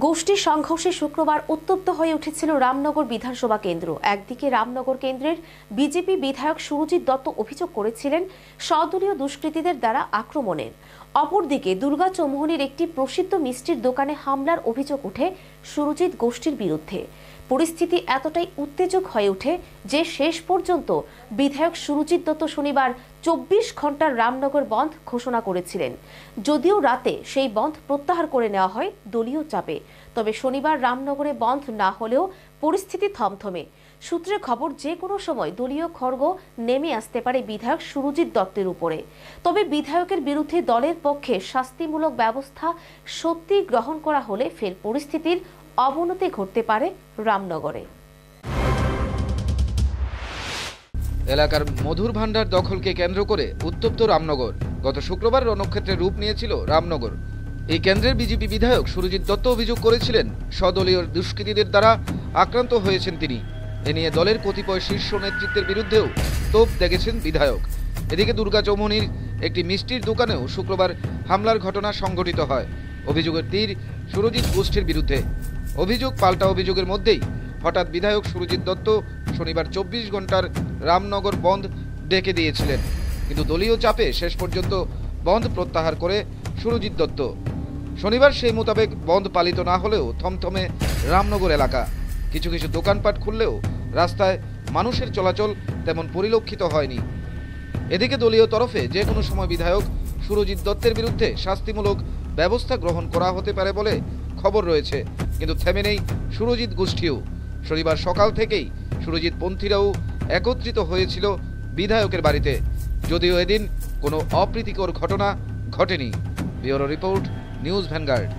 গোষ্ঠী সংঘর্ষে শুক্রবার উত্তপ্ত হয়ে উঠেছিল রামনগর বিধানসভা কেন্দ্র। একদিকে রামনগর কেন্দ্রের বিজেপি বিধায়ক সুরজিৎ দত্ত অভিযোগ করেছিলেন স্বদলীয় দুষ্কৃতীদের দ্বারা আক্রমণের। অপরদিকে দুর্গা চৌমুহনীর একটি প্রসিদ্ধ মিষ্টির দোকানে হামলার অভিযোগ ওঠে সুরজিৎ গোষ্ঠীর বিরুদ্ধে। পরিস্থিতি এতটাই উত্তেজক হয়ে ওঠে যে শেষ পর্যন্ত বিধায়ক সুরজিৎ দত্ত শনিবার চব্বিশ ঘণ্টার রামনগর বন্ধ ঘোষণা করেছিলেন। যদিও রাতে সেই বন্ধ প্রত্যাহার করে নেওয়া হয় দলীয় চাপে। তবে শনিবার রামনগরে বন্ধ না হলেও পরিস্থিতি থমথমে। সূত্রে খবর, যে কোনো সময় দলীয় খড়গ নেমে আসতে পারে বিধায়ক সুরজিৎ দত্তের উপরে। তবে বিধায়কের বিরুদ্ধে দলের পক্ষে শাস্তিমূলক ব্যবস্থা সত্যি গ্রহণ করা হলে ফের পরিস্থিতির অবনতি ঘটতে পারে রামনগরে। এলাকার মধুর ভাণ্ডার দখলকে কেন্দ্র করে উত্তপ্ত রামনগর। গত শুক্রবার রণক্ষেত্রে রূপ নিয়েছিল রামনগর। এই কেন্দ্রের বিজেপি বিধায়ক সুরজিৎ দত্ত অভিযোগ করেছিলেন, স্বদলীয় দুষ্কৃতীদের দ্বারা আক্রান্ত হয়েছেন তিনি। এ নিয়ে দলের কতিপয় শীর্ষ নেতৃত্বের বিরুদ্ধেও তোপ দেখেছেন বিধায়ক। এদিকে দুর্গা চৌমুহনীর একটি মিষ্টির দোকানেও শুক্রবার হামলার ঘটনা সংঘটিত হয়। অভিযোগের তীর সুরজিৎ গোষ্ঠীর বিরুদ্ধে। অভিযোগ পাল্টা অভিযোগের মধ্যেই হঠাৎ বিধায়ক সুরজিৎ দত্ত শনিবার চব্বিশ ঘণ্টার রামনগর বন্ধ ডেকে দিয়েছিলেন। কিন্তু দলীয় চাপে শেষ পর্যন্ত বন্ধ প্রত্যাহার করে সুরজিৎ দত্ত। শনিবার সেই মোতাবেক বন্ধ পালিত না হলেও থমথমে রামনগর এলাকা। কিছু কিছু দোকানপাট খুললেও রাস্তায় মানুষের চলাচল তেমন পরিলক্ষিত হয়নি। এদিকে দলীয় তরফে যে কোনো সময় বিধায়ক সুরজিৎ দত্তের বিরুদ্ধে শাস্তিমূলক ব্যবস্থা গ্রহণ করা হতে পারে বলে খবর রয়েছে। কিন্তু থেমে নেই সুরজিৎ গোষ্ঠীও। শনিবার সকাল থেকেই সুরজিৎ পন্থীরাও একত্রিত হয়েছিল বিধায়কের বাড়িতে। যদিও এদিন কোনো অপ্রীতিকর ঘটনা ঘটেনি। Bureau report, news vanguard.